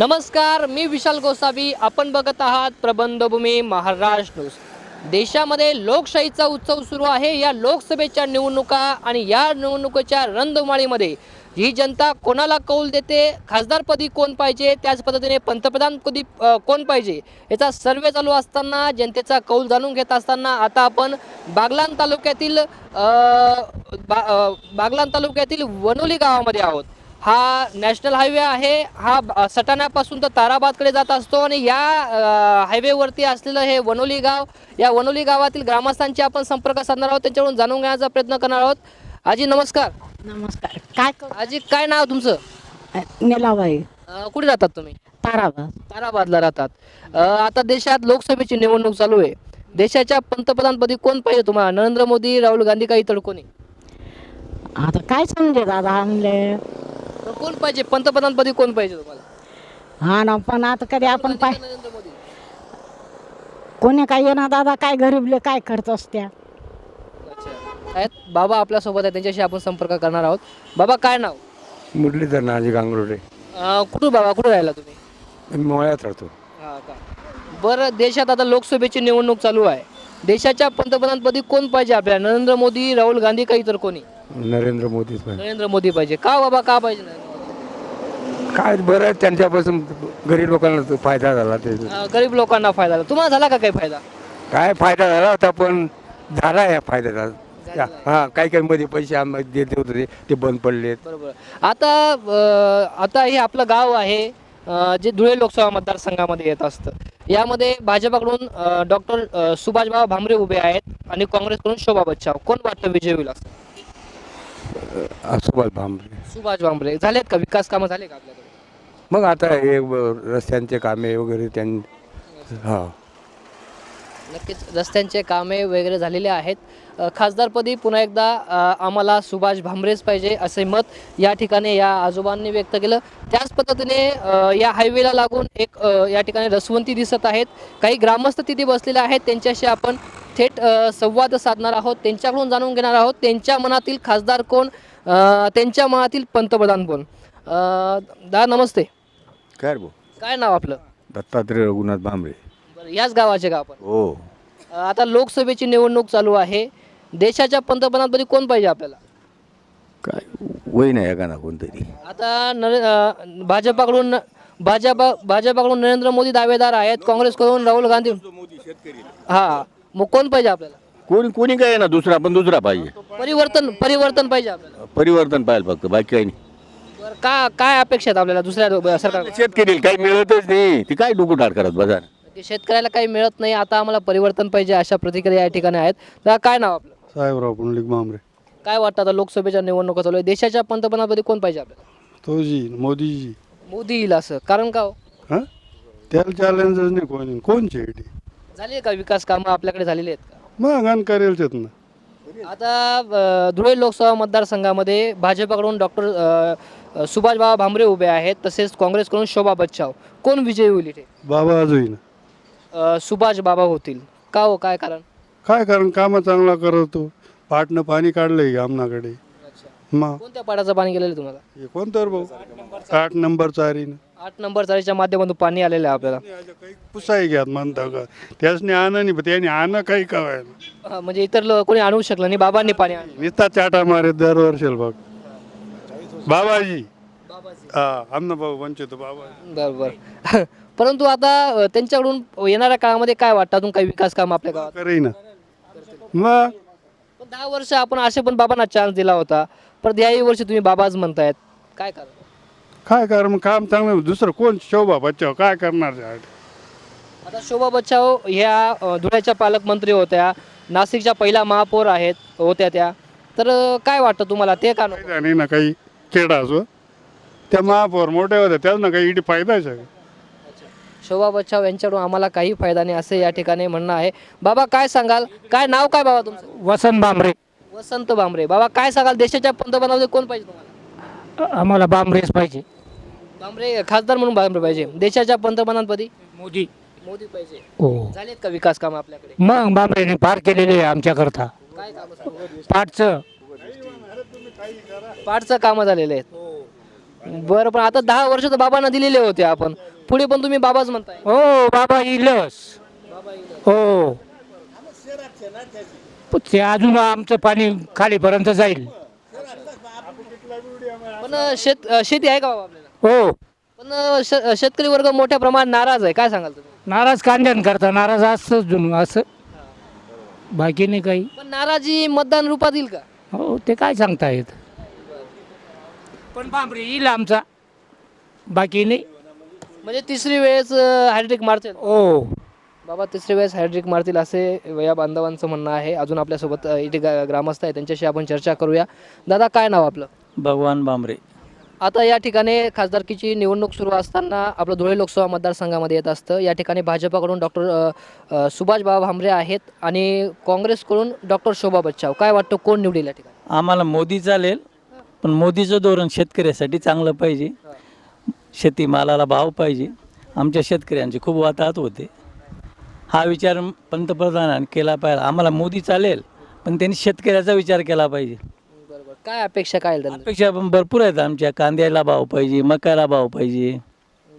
नमस्कार मी विशाल गोसावी. आपण बघत आहात प्रबंधभूमी महाराष्ट्र न्यूज. देशामध्ये लोकशाहीचा उत्सव सुरू आहे. या लोकसभेच्या निवडणुका आणि या निवडणुकीच्या रणधुमाळीमध्ये ही जनता कोणाला कौल देते? खासदारपदी कोण पाहिजे? त्याच पद्धतीने पंतप्रधान कधी कोण पाहिजे? याचा सर्वे चालू असताना जनतेचा कौल जाणून घेत असताना आता आपण बागलान तालुक्यातील बा बागलान तालुक्यातील वनोली गावामध्ये आहोत. हा नॅशनल हायवे आहे. हा सटाण्यापासून तर ताराबादकडे जात असतो आणि या हायवेवरती असलेलं हे वनोली गाव या वनोली गावातील ग्रामस्थांची आपण संपर्क साधणार आहोत. त्यांच्याकडून जाणून घेण्याचा प्रयत्न करणार आहोत. आजी नमस्कार. नमस्कार. काय आजी काय नाव तुमचं? नेलाबाई. कुठे राहतात तुम्ही? ताराबाद. ताराबादला राहतात. आता देशात लोकसभेची निवडणूक चालू आहे. देशाच्या पंतप्रधानपदी कोण पाहिजे तुम्हाला? नरेंद्र मोदी राहुल गांधी का इतर कोणी? आता काय समजे दादा आणले तर कोण पाहिजे? पंतप्रधानपदी कोण पाहिजे तुम्हाला? हा ना पण आता कधी आपण पाय नरेंद्र मोदी कोणी काय येणार दादा? काय गरीबले काय करत असत्या? अच्छा. आहेत? बाबा आपल्यासोबत आहे त्यांच्याशी आपण संपर्क करणार आहोत. बाबा काय नाव? मुरलीधर नाजी गांगरोडे. अं, कुठं बाबा? कुठं राहिला तुम्ही? मी मोळ्यात राहतो. हा का? बरं देशात आता लोकसभेची निवडणूक चालू आहे. देशाच्या पंतप्रधानपदी कोण पाहिजे आपल्याला नरेंद्र मोदी राहुल गांधी का इतर कोणी? नरेंद्र पण नरेंद्र मोदी पाहिजे. का बाबा का पाहिजे नरेंद्र मोदी? काय बरं आहे त्यांच्यापासून गरीब लोकांना तो फायदा झाला ते. अं, गरीब लोकांना फायदा झाला. तुम्हाला झाला का काही फायदा? काय फायदा झाला होता पण झाला या फायद्याचा. हां काही काही मध्ये पैसे आम्हाला देत होते ते बंद पडलेत. बरोबर. आता अं, आता हे आपलं गाव आहे अं, जे धुळे लोकसभा मतदारसंघामध्ये येत असतं. यामध्ये भाजपाकडून डॉक्टर सुभाषबाबा भामरे उभे आहेत आणि काँग्रेसकडून शोभा बच्चाव. कोण वाटतं विजय होईल असं? सुभाष भांबरे सुभाष भामरे. झालेत का? विकास कामं झाले का आपल्याकडे? मग आता हे रस्त्यांचे कामे वगैरे त्यांनी हां. नक्कीच रस्त्यांचे कामे वगैरे झालेले आहेत. अ, खासदारपदी पुन्हा एकदा अ, आम्हाला सुभाष भामरेच पाहिजे असे मत या ठिकाणी या आजोबांनी व्यक्त केलं. त्याच पद्धतीने अ, या हायवेला लागून एक अ, या ठिकाणी रसवंती दिसत आहेत. काही ग्रामस्थ तिथे बसलेले आहेत. त्यांच्याशी आपण थेट संवाद साधणार आहोत त्यांच्याकडून जाणून घेणार आहोत त्यांच्या मनातील खासदार कोण त्यांच्या मनातील पंतप्रधान कोण? दा नमस्ते. काय भाऊ? काय नाव आपलं? दत्तात्रय रघुनाथ भांबरे. बरं याच गावाचे का आपण? हो. आता लोकसभेची निवडणूक चालू आहे. देशाच्या पंतप्रधानपदी कोण पाहिजे आपल्याला? काय वय नाही एखादा कोणतरी. आता नरे भाजपाकडून भाजपा भाजपाकडून नरेंद्र मोदी दावेदार आहेत काँग्रेसकडून राहुल गांधी. हा. मग कोण पाहिजे आपल्याला? कोणी कोणी काय ना दुसरा पण दुसरा पाहिजे. परिवर्तन परिवर्तन पाहिजे आपल्याला. परिवर्तन पाहिजे फक्त बाकी काही नाही. बरं का काय अपेक्षा आहेत आपल्याला दुसऱ्या सरकार शेतकरी काही मिळतच नाही. ती काय डुकुटार करत बघा शेतकऱ्याला काही मिळत नाही आता आम्हाला परिवर्तन पाहिजे अशा प्रतिक्रिया या ठिकाणी आहेत. तर काय नाव आपलं? साहेबराव पुंडलिक मांबरे काय वाटतं आता लोकसभेच्या निवडणुका चालू आहे देशाच्या पंतप्रधानपदी कोण पाहिजे आपल्याला? तोजी मोदीजी. मोदी येईल असं. कारण का हो? हां? त्याला चॅलेंजच नाही कोणी. कोणचे? आहे झाले का विकास कामं आपल्याकडे झालेली आहेत का? मग आणि करेल तेच ना. आता अ, धुळे लोकसभा मतदारसंघामध्ये भाजपाकडून डॉक्टर सुभाषबाबा भामरे उभे आहेत तसेच काँग्रेसकडून शोभा बच्चाव. कोण विजयी होईल इथे? बाबा ना. अ, सुभाष बाबा होतील. का हो? काय कारण? काय कारण? कामं चांगला करतो. पाटनं पाणी काढलंय आमनाकडे? मग. कोणत्या पाडाचं पाणी गेलेलं तुम्हाला? हे कोणतं रे भाऊ? आठ नंबर चारीनं आठ नंबर चाळीच्या माध्यमातून पाणी आलेलं आहे आपल्याला. काही पुसाई घ्यात म्हणता का? त्यासने आणा नाही पण त्याने आणा काही कवायला म्हणजे इतर लो- कोणी आणू शकलं नाही बाबांनी पाणी आणलं. नुसता चाटा मारे दरवर्षीला बघ. बाबाजी. हा आमना भाऊ वंचित बाबा बरोबर. परंतु आता अ, त्यांच्याकडून येणाऱ्या काळामध्ये काय वाटतं? अजून काही विकास काम आपल्या गावात? करेन मग? पण दहा वर्ष आपण असे पण बाबांना चान्स दिला होता. पण याही वर्षी तुम्ही बाबाच म्हणतायत. काय कारण? काय कर मग काम चांगलं दुसरं कोण? शोभा बच्चाव. काय करणार? आता शोभा बच्चाव ह्या अ, धुळ्याच्या पालकमंत्री होत्या. नाशिकच्या पहिल्या महापौर आहेत होत्या त्या. तर अ, काय वाटतं तुम्हाला? ते का नको? फायदा नाही ना काही. खेळा असो त्या महापौर मोठ्या होत्या त्याच ना काही इथे फायदा आहे शोभा बच्चाव यांच्याकडून आम्हाला काही फायदा नाही असे या ठिकाणी म्हणणं आहे. बाबा काय सांगाल? काय नाव काय बाबा तुमचं? वसंत बांबरे. वसंत बांबरे. बाबा काय सांगाल? देशाच्या पंतप्रधानामध्ये कोण पाहिजे तुम्हाला? आम्हाला बांबरेच पाहिजे. बांबरे खासदार म्हणून बांबरे पाहिजे. देशाच्या पंतप्रधानपदी? मोदी. मोदी पाहिजे. हो. झालेत का विकास काम आपल्याकडे? मग बांबरेने फार केलेले आहे आमच्याकरता. काय काम पाठचं. पाठचं कामं झालेले आहेत. बरं पण आता दहा वर्ष तर बाबांना दिलेले होते आपण. पुढे पण तुम्ही बाबाच म्हणताय. हो बाबा इलस. हो. पण ते अजून आमचं पाणी खालीपर्यंत जाईल. पण अं, शेत अं, शेती आहे का बाबा आपल्याला? हो. पण अं, श- शेतकरी वर्ग मोठ्या प्रमाणात नाराज आहे. काय सांगाल तुम्ही? नाराज कांद्यान करता. नाराज असतं जुनं असं. बाकी नाही काही. पण नाराजी मतदान रूपात येईल का? हो ते काय सांगता येत पण बांबरे येईल आमचा. बाकी नाही. म्हणजे तिसरी वेळेस हायड्रिक मारतील? हो. बाबा तिसरी वेळेस हायड्रिक मारतील असे या बांधवांचं म्हणणं आहे. अजून आपल्यासोबत अ, इथे गा- ग्रामस्थ आहे. त्यांच्याशी आपण चर्चा करूया. दादा काय नाव आपलं? भगवान बांबरे. आता या ठिकाणी खासदारकीची निवडणूक सुरू असताना आपलं धुळे लोकसभा मतदारसंघामध्ये येत असतं. या ठिकाणी भाजपाकडून डॉक्टर सुभाष बाबा भामरे आहेत आणि काँग्रेसकडून डॉक्टर शोभा बच्चाव. काय वाटतं कोण निवडेल या ठिकाणी? आम्हाला मोदी चालेल पण मोदीचं धोरण शेतकऱ्यासाठी चांगलं पाहिजे. शेतीमालाला भाव पाहिजे. आमच्या शेतकऱ्यांचे खूप वाताहत होते. हा विचार पंतप्रधानांनी केला पाहिजे. आम्हाला मोदी चालेल पण त्यांनी शेतकऱ्याचा विचार केला पाहिजे. काय अपेक्षा काय त्यांना? अपेक्षा पण भरपूर आहेत आमच्या. कांद्याला भाव पाहिजे मकाला भाव पाहिजे.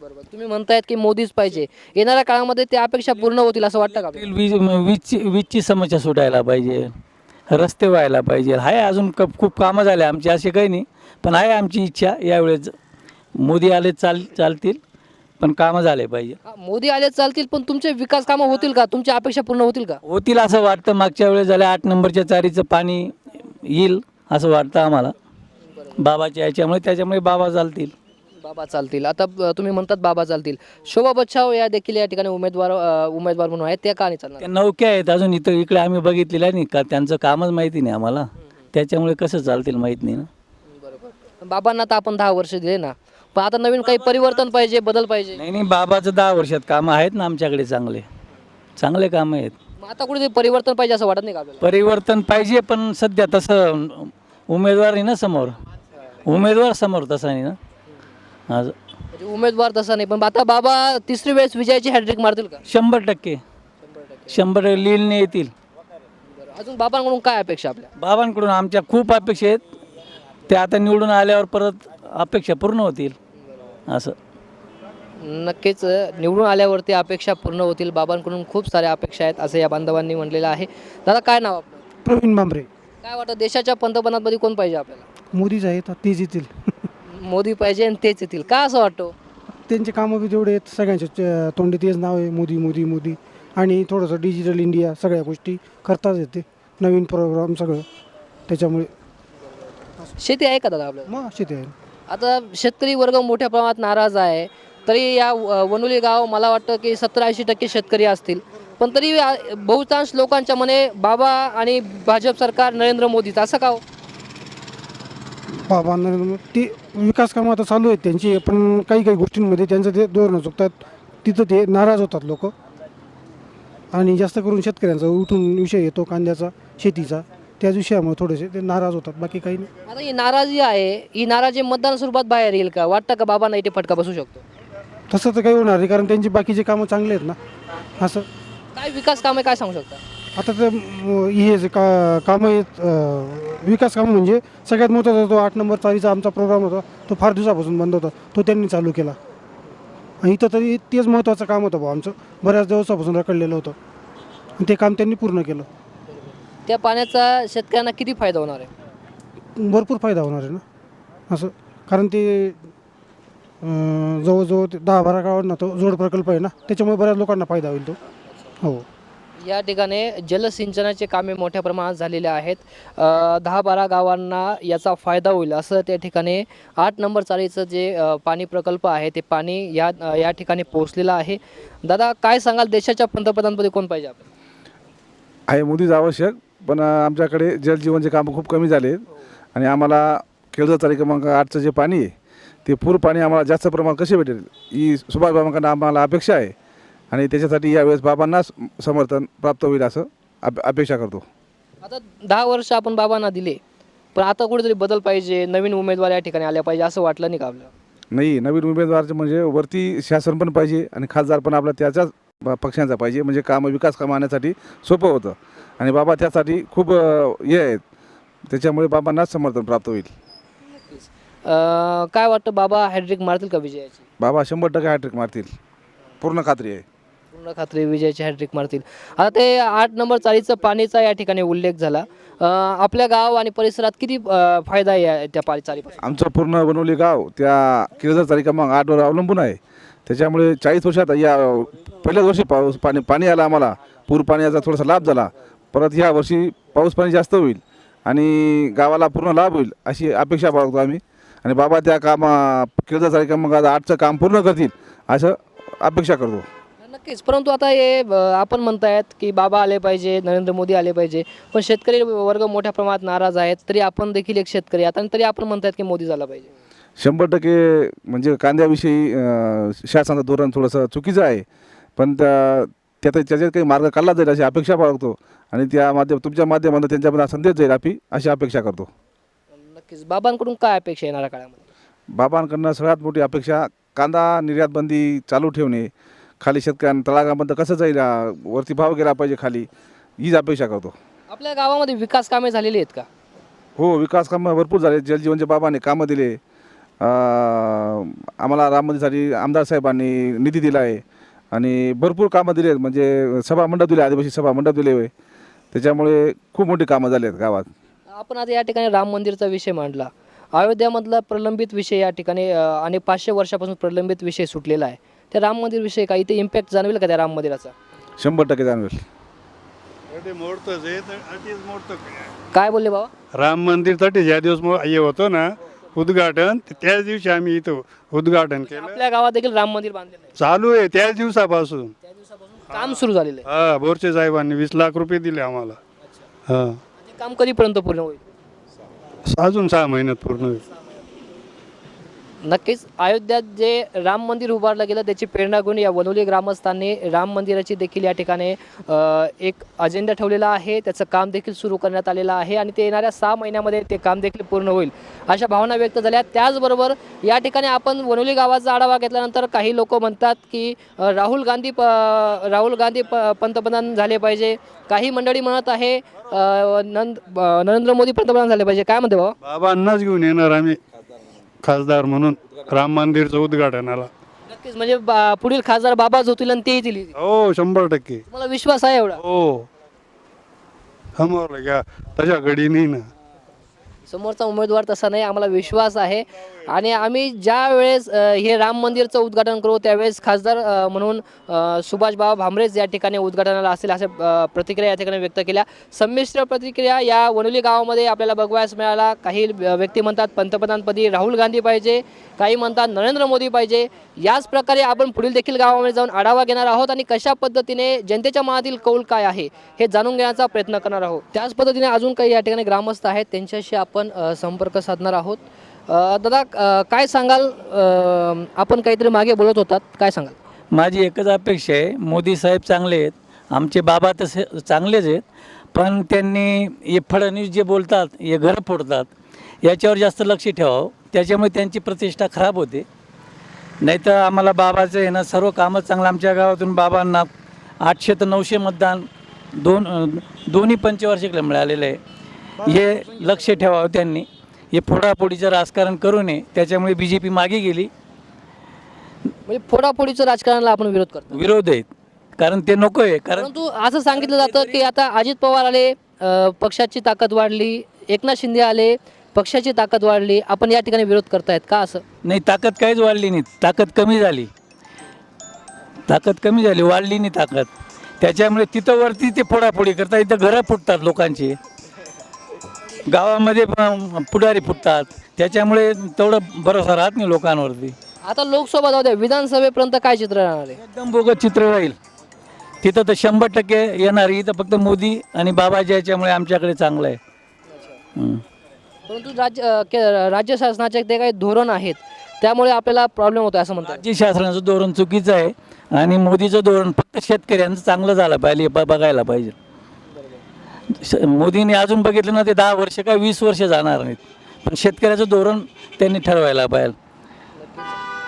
बरोबर. तुम्ही म्हणतायत की मोदीच पाहिजे. येणाऱ्या काळामध्ये त्या अपेक्षा पूर्ण होतील असं वाटतं का आपल्याला? वीज वीजची वीजची समस्या सुटायला पाहिजे. रस्ते व्हायला पाहिजे. आहे अजून क खूप कामं झाले आमची असे काही नाही. पण आहे आमची इच्छा यावेळेस मोदी आले चाल चालतील पण कामं झाले पाहिजे. हा, मोदी आले चालतील पण तुमचे विकास कामं होतील का? तुमच्या अपेक्षा पूर्ण होतील का? होतील असं वाटतं. मागच्या वेळेस झालं आठ नंबरच्या चारीचं पाणी येईल. असं वाटतं आम्हाला. बाबाच्या याच्यामुळे त्याच्यामुळे बाबा चालतील. बाबा चालतील. आता तुम्ही म्हणतात बाबा चालतील. शोभा बच्छाव या देखील या ठिकाणी उमेदवार अ, उमेदवार म्हणून आहेत. त्या का नाही चालणार? त्या नौक्या आहेत. अजून इथं इकडे आम्ही बघितलेलं नाही का? त्यांचं कामच माहिती नाही आम्हाला. त्याच्यामुळे कसं चालतील माहीत नाही ना. बरोबर. बाबांना तर आपण दहा वर्ष दिले ना. पण आता नवीन काही परिवर्तन पाहिजे बदल पाहिजे? नाही नाही बाबाचं दहा वर्षात कामं आहेत ना आमच्याकडे चांगले. चांगले कामं आहेत. मग आता कुठे परिवर्तन पाहिजे असं वाटत नाही का आपल्याला? परिवर्तन पाहिजे पण सध्या तसं उमेदवार आहे ना समोर. उमेदवार समोर तसा नाही ना? आज म्हणजे उमेदवार तसा नाही पण आता बाबा तिसरी वेळेस विजयाची हॅड्रिक मारतील का? शंभर टक्के. शंभर टक्के लीलने येतील. बरं. अजून बाबांकडून काय अपेक्षा आपल्या? बाबांकडून आमच्या खूप अपेक्षा आहेत. ते आता निवडून आल्यावर परत अपेक्षा पूर्ण होतील. असं. नक्कीच अ, निवडून आल्यावरती अपेक्षा पूर्ण होतील. बाबांकडून खूप साऱ्या अपेक्षा आहेत असं या बांधवांनी म्हणलेलं आहे. दादा काय नाव आपलं? प्रवीण बांबरे काय वाटतं देशाच्या पंतप्रधानपदी कोण पाहिजे आपल्याला? मोदीच आहेत तेच येतील. मोदी पाहिजे आणि तेच येतील. का असं वाटतं? त्यांचे कामं बी तेवढे आहेत सगळ्यांच्या तोंडी तेच नाव आहे मोदी मोदी मोदी. आणि थोडंसं डिजिटल इंडिया सगळ्या गोष्टी करताच येते. नवीन प्रोग्राम सगळं त्याच्यामुळे. शेती आहे का दादा आपल्याला मग शेती आहे. आता शेतकरी वर्ग मोठ्या प्रमाणात नाराज आहे. तरी या व- वनुली गाव मला वाटतं की सत्तर ऐंशी टक्के शेतकरी असतील. पण तरी बहुतांश लोकांच्या मने बाबा आणि भाजप सरकार नरेंद्र मोदीच असं का हो? बाबा नरेंद्र मोदी ते विकास कामं आता चालू आहेत त्यांची पण काही काही गोष्टींमध्ये त्यांचं ते धोरणं चुकतात. तिथं ते नाराज होतात लोक. आणि जास्त करून शेतकऱ्यांचा उठून विषय येतो कांद्याचा शेतीचा. त्याच विषयामुळे थोडेसे ते नाराज होतात बाकी काही नाही. आता ही नाराजी आहे ही नाराजी मतदान स्वरूपात बाहेर येईल का? वाटतं का बाबांना इथे फटका बसू शकतो? तसं तर काही होणार नाही कारण त्यांची बाकीचे कामं चांगले आहेत ना असं. काय विकास काम आहे काय सांगू शकता? आता ते म, हे जे का कामं आहेत अ, विकास कामं म्हणजे सगळ्यात महत्त्वाचा तो आठ नंबर चाळीचा आमचा प्रोग्राम होता तो फार दिवसापासून बंद होता तो त्यांनी चालू केला. आणि इथं तरी तेच महत्त्वाचं काम होतं भाऊ आमचं बऱ्याच दिवसापासून रखडलेलं होतं. आणि ते काम त्यांनी पूर्ण केलं. त्या पाण्याचा शेतकऱ्यांना किती फायदा होणार आहे? भरपूर फायदा होणार आहे ना असं. कारण ते अं, जवळजवळ ते दहा बारा गावांना तो जोड प्रकल्प आहे ना त्याच्यामुळे बऱ्याच लोकांना फायदा होईल तो. हो. या ठिकाणी जलसिंचनाचे कामे मोठ्या प्रमाणात झालेले आहेत. अ, दहा बारा गावांना याचा फायदा होईल असं त्या ठिकाणी आठ नंबर चाळीचं जे अ, पाणी प्रकल्प आहे ते पाणी या अ, या ठिकाणी पोहोचलेलं आहे. दादा काय सांगाल? देशाच्या पंतप्रधानपदी कोण पाहिजे आपण? आहे मोदीच आवश्यक पण अ, आमच्याकडे जलजीवनचे कामं खूप कमी झाले आणि आम्हाला केळझर तारीख क्रमांक आठचं जे पाणी आहे ते पूर पाणी आम्हाला जास्त प्रमाणात कसे भेटेल? ही सुभाष बाबांकडून आम्हाला अपेक्षा आहे. आणि त्याच्यासाठी यावेळेस बाबांनाच समर्थन प्राप्त होईल असं अप अपेक्षा करतो. आता दहा वर्ष आपण बाबांना दिले पण आता कुठेतरी बदल पाहिजे नवीन उमेदवार या ठिकाणी आल्या पाहिजे असं वाटलं नाही का आपल्याला? नाही नवीन उमेदवारचे म्हणजे वरती शासन पण पाहिजे आणि खासदार पण आपला त्याच्याच प- पक्षांचा पाहिजे म्हणजे कामं विकास कामं आणण्यासाठी सोपं होतं. आणि बाबा त्यासाठी खूप हे आहेत. त्याच्यामुळे बाबांनाच समर्थन प्राप्त होईल. काय वाटतं बाबा हॅड्रिक मारतील का विजयाची? बाबा शंभर टक्के हॅट्रिक मारतील. पूर्ण खात्री आहे. पूर्ण खात्री विजयाची हॅट्रिक मारतील. आता ते आठ नंबर चाळीचं पाणीचा या ठिकाणी उल्लेख झाला. आपल्या गाव आणि परिसरात किती फायदा आहे त्या पाणी चाळीपासून आमचं पूर्ण बनवली गाव त्या केळझर तारीख क्रमांक आठवर अवलंबून आहे. त्याच्यामुळे चाळीस वर्षात या पहिल्याच वर्षी पाऊस पाणी पाणी आलं आम्हाला. पूर पाण्याचा थोडासा लाभ झाला. परत ह्या वर्षी पाऊस पाणी जास्त होईल आणि गावाला पूर्ण लाभ होईल अशी अपेक्षा बाळगतो आम्ही. आणि बाबा त्या कामा केळझर तारीख क्रमांक आठचं काम पूर्ण करतील असं अपेक्षा करतो. नक्कीच. परंतु आता हे अं, आपण म्हणतायत की बाबा आले पाहिजे नरेंद्र मोदी आले पाहिजे पण शेतकरी वर्ग मोठ्या प्रमाणात नाराज आहेत तरी आपण देखील एक शेतकरी आहात आणि तरी आपण म्हणतायत की मोदी झाला पाहिजे. शंभर टक्के म्हणजे कांद्याविषयी अं, शासनाचं धोरण थोडंसं चुकीचं आहे. पण त्या त्यात त्याच्यात काही मार्ग काढला जाईल अशी अपेक्षा बाळगतो आणि त्या माध्यम तुमच्या माध्यमातून त्यांच्यामध्ये संदेश जाईल आपली अशी अपेक्षा करतो. नक्कीच. बाबांकडून काय अपेक्षा येणाऱ्या काळामध्ये? बाबांकडनं सगळ्यात मोठी अपेक्षा कांदा निर्यात बंदी चालू ठेवणे खाली शेतकऱ्यांना तळागामध्ये कसं जाईल? वरती भाव गेला पाहिजे खाली. हीच अपेक्षा करतो. आपल्या गावामध्ये विकास कामे झालेली आहेत का? हो विकास कामं भरपूर झाले. जलजीवनच्या बाबाने कामं दिले. अं, आम्हाला राम मंदिरसाठी आमदार साहेबांनी निधी दिला आहे. आणि भरपूर कामं दिले आहेत. म्हणजे सभा मंडप दिले आदिवासी सभा मंडप दिले होय. त्याच्यामुळे खूप मोठी कामं झाली आहेत गावात. आपण आता या ठिकाणी राम मंदिरचा विषय मांडला. अयोध्यामधला प्रलंबित विषय या ठिकाणी अं, आणि पाचशे वर्षापासून प्रलंबित विषय सुटलेला आहे. त्या राम मंदिर विषय का इथे इम्पॅक्ट जाणवेल का त्या राम मंदिराचा? शंभर टक्के जाणवेल. मोडतंच आहे तर मोडतं काय? बोलले बाबा राम मंदिर तटे ज्या दिवस मो- हे होतं ना उद्घाटन ते त्याच दिवशी आम्ही इथं उद्घाटन केलं. आपल्या गावात देखील राम मंदिर बांधलेलं आहे. चालू आहे त्याच दिवसापासून. त्या दिवसापासून काम सुरू झालेलं आहे. हा बोरचे साहेबांनी वीस लाख रुपये दिले आम्हाला. हा. ते काम कधीपर्यंत पूर्ण होईल? अजून सहा महिन्यात पूर्ण होईल. नक्कीच अयोध्यात जे राम मंदिर उभारलं गेलं त्याची प्रेरणा घेऊन या वनोली ग्रामस्थांनी राम मंदिराची देखील या ठिकाणी एक अजेंडा ठेवलेला आहे. त्याचं काम देखील सुरू करण्यात आलेलं आहे आणि ते येणाऱ्या सहा महिन्यामध्ये ते काम देखील पूर्ण होईल. अशा भावना व्यक्त झाल्या. त्याचबरोबर या ठिकाणी आपण वनोली गावाचा आढावा घेतल्यानंतर काही लोक म्हणतात की राहुल गांधी प राहुल गांधी प पंतप्रधान झाले पाहिजे. काही मंडळी म्हणत आहे नंद नरेंद्र मोदी पंतप्रधान झाले पाहिजे. काय म्हणते बाबा बाबांनाच घेऊन येणार आम्ही. खासदार म्हणून राम मंदिरचं उद्घाटनाला नक्कीच म्हणजे बा- पुढील खासदार बाबाच होतील आणि ते येतील इथे. हो शंभर टक्के. तुम्हाला विश्वास आहे एवढा? हो. समोर घ्या तशा घडी नाही ना. समोरचा उमेदवार तसा नाही आम्हाला विश्वास आहे. आणि आम्ही ज्या वेळेस हे राम मंदिरचं उद्घाटन करू त्यावेळेस खासदार म्हणून सुभाषबाबा भामरेच या ठिकाणी उद्घाटनाला असेल अशा प्रतिक्रिया या ठिकाणी व्यक्त केल्या. संमिश्र प्रतिक्रिया या वनोली गावामध्ये आपल्याला बघवायस मिळाला. काही व्यक्ती म्हणतात पंतप्रधानपदी राहुल गांधी पाहिजे काही म्हणतात नरेंद्र मोदी पाहिजे. याच प्रकारे आपण पुढील देखील गावामध्ये जाऊन आढावा घेणार आहोत आणि कशा पद्धतीने जनतेच्या मनातील कौल काय आहे हे जाणून घेण्याचा प्रयत्न करणार आहोत. त्याच पद्धतीने अजून काही या ठिकाणी ग्रामस्थ आहेत त्यांच्याशी आपण आपण संपर्क साधणार आहोत. दादा काय सांगाल? आपण काहीतरी मागे बोलत होतात काय सांगाल? माझी एकच अपेक्षा आहे मोदी साहेब चांगले आहेत आमचे बाबा तसे चांगलेच आहेत पण त्यांनी हे फडणवीस जे बोलतात हे घरं फोडतात याच्यावर जास्त लक्ष ठेवावं. त्याच्यामुळे त्यांची प्रतिष्ठा खराब होते. नाहीतर आम्हाला बाबाचं आहे ना सर्व कामं चांगलं आमच्या गावातून बाबांना आठशे ते नऊशे मतदान दोन दोन्ही पंचवार्षिकला मिळालेलं आहे. हे लक्ष ठेवावं त्यांनी. हे फोडाफोडीचं राजकारण करू नये त्याच्यामुळे बी जे पी मागे गेली. म्हणजे फोडाफोडीचं राजकारणाला आपण विरोध करतो. विरोध आहेत कारण ते नको आहे कारण परंतु असं सांगितलं जातं की आता अजित पवार आले अ, पक्षाची ताकद वाढली एकनाथ शिंदे आले पक्षाची ताकद वाढली आपण या ठिकाणी विरोध करतायत का असं? नाही ताकद काहीच वाढली नाही. ताकद कमी झाली. ताकद कमी झाली वाढली नाही ताकद. त्याच्यामुळे तिथं वरती ते फोडाफोडी करतात. इथं घरं फुटतात लोकांची. गावामध्ये पण पुढारी फुटतात. त्याच्यामुळे तेवढं भरोसा राहत नाही लोकांवरती. आता लोकसभा जाऊ द्या विधानसभेपर्यंत काय चित्र राहणार आहे? एकदम बोगत चित्र राहील. तिथं तर शंभर टक्के येणार इथं फक्त मोदी आणि बाबाजी याच्यामुळे आमच्याकडे चांगलं आहे. हं. परंतु राज्य अ, के- राज्य शासनाचे ते काही धोरण आहेत. त्यामुळे आपल्याला प्रॉब्लेम होतो असं म्हणतात. राज्य शासनाचं धोरण चुकीचं आहे. आणि मोदीचं धोरण फक्त शेतकऱ्यांचं चांगलं झालं पाहिजे ब- बघायला पाहिजे. श- मोदीने अजून बघितलं ना ते दहा वर्ष का वीस वर्ष जाणार नाहीत. पण शेतकऱ्याचं धोरण त्यांनी ठरवायला पाहिजे.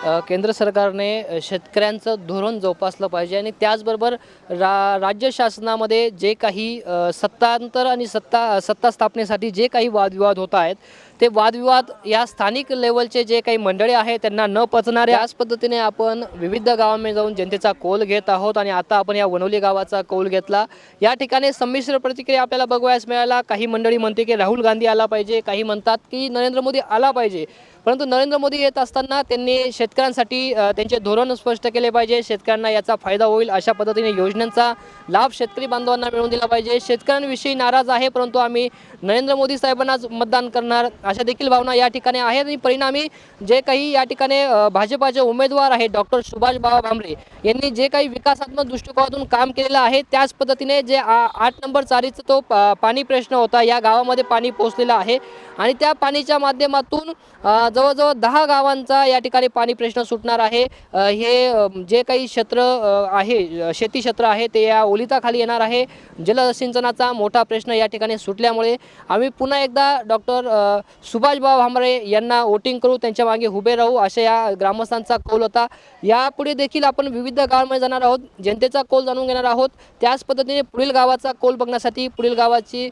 अ, केंद्र सरकारने अ, शेतकऱ्यांचं धोरण जोपासलं पाहिजे आणि त्याचबरोबर रा राज्य शासनामध्ये जे काही अ, सत्तांतर आणि सत्ता सत्ता स्थापनेसाठी जे काही वादविवाद होत आहेत ते वादविवाद या स्थानिक लेवलचे जे काही मंडळी आहेत त्यांना न पचणारे याच पद्धतीने आपण विविध गावांमध्ये जाऊन जनतेचा कौल घेत आहोत आणि आता आपण या वनवली गावाचा कौल घेतला. या ठिकाणी संमिश्र प्रतिक्रिया आपल्याला बघवायस मिळाला काही मंडळी म्हणते की राहुल गांधी आला पाहिजे. काही म्हणतात की नरेंद्र मोदी आला पाहिजे. परंतु नरेंद्र मोदी येत असताना त्यांनी शेतकऱ्यांसाठी त्यांचे धोरण स्पष्ट केले पाहिजे. शेतकऱ्यांना याचा फायदा होईल अशा पद्धतीने योजनांचा लाभ शेतकरी बांधवांना मिळवून दिला पाहिजे. शेतकऱ्यांविषयी नाराज आहे परंतु आम्ही नरेंद्र मोदी साहेबांनाच मतदान करणार अशा देखील भावना या ठिकाणी आहेत आणि परिणामी जे काही या ठिकाणी भाजपाचे उमेदवार आहेत डॉक्टर सुभाष बाबा भामरे यांनी जे काही विकासात्मक दृष्टिकोनातून काम केलेलं आहे त्याच पद्धतीने जे आ- आठ नंबर चारीचा तो पाणी प्रश्न होता या गावामध्ये पाणी पोचलेलं आहे आणि त्या पाणीच्या माध्यमातून जवळजवळ दहा गावांचा या ठिकाणी पाणी प्रश्न सुटणार आहे. हे जे काही क्षेत्र आहे शेती क्षेत्र आहे ते या ओलिताखाली येणार आहे. जलसिंचनाचा मोठा प्रश्न या ठिकाणी सुटल्यामुळे आम्ही पुन्हा एकदा डॉक्टर सुभाषबाब भामरे यांना वोटिंग करू त्यांच्या मागे उभे राहू अशा या ग्रामस्थांचा कौल होता. यापुढे देखील आपण विविध गावांमध्ये जाणार आहोत. जनतेचा कौल जाणून घेणार आहोत. त्याच पद्धतीने पुढील गावाचा कौल बघण्यासाठी पुढील गावाची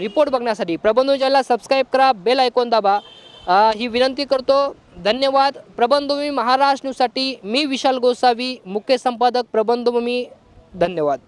रिपोर्ट बघण्यासाठी प्रबंध चॅनलला सबस्क्राईब करा बेल ऐकून दाबा. ही विनंती करतो. धन्यवाद. प्रबंधभूमी महाराष्ट्र न्यूजसाठी मी विशाल गोसावी मुख्य संपादक प्रबंधभूमी. धन्यवाद.